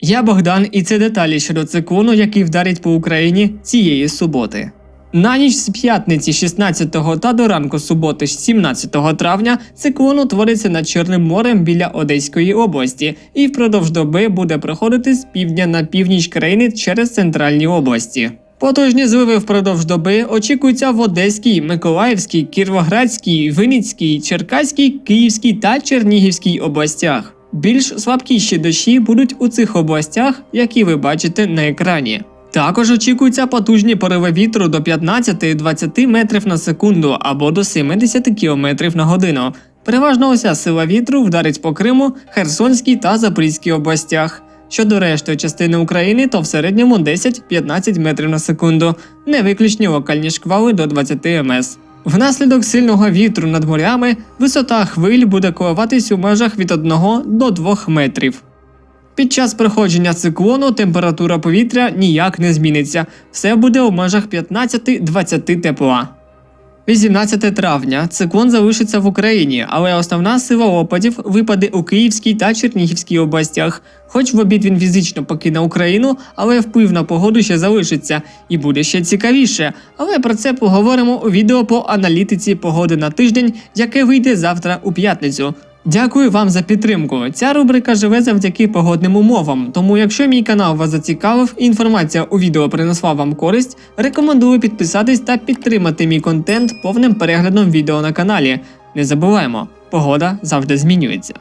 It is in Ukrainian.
Я Богдан, і це деталі щодо циклону, який вдарить по Україні цієї суботи. На ніч з п'ятниці 16 та до ранку суботи 17 травня циклон утвориться над Чорним морем біля Одеської області і впродовж доби буде проходити з півдня на північ країни через центральні області. Потужні зливи впродовж доби очікуються в Одеській, Миколаївській, Кіровоградській, Винницькій, Черкаській, Київській та Чернігівській областях. Більш слабкіші дощі будуть у цих областях, які ви бачите на екрані. Також очікуються потужні пориви вітру до 15-20 метрів на секунду або до 70 км на годину. Переважно уся сила вітру вдарить по Криму, Херсонській та Запорізькій областях. Щодо рештої частини України, то в середньому 10-15 метрів на секунду, не виключні локальні шквали до 20 мс. Внаслідок сильного вітру над морями висота хвиль буде коливатись у межах від 1 до 2 метрів. Під час проходження циклону температура повітря ніяк не зміниться, все буде у межах 15-20 тепла. 18 травня циклон залишиться в Україні, але основна сила опадів випаде у Київській та Чернігівській областях. Хоч в обід він фізично покине Україну, але вплив на погоду ще залишиться і буде ще цікавіше. Але про це поговоримо у відео по аналітиці погоди на тиждень, яке вийде завтра у п'ятницю. Дякую вам за підтримку. Ця рубрика живе завдяки погодним умовам. Тому, якщо мій канал вас зацікавив і інформація у відео принесла вам користь, рекомендую підписатись та підтримати мій контент повним переглядом відео на каналі. Не забуваємо, погода завжди змінюється.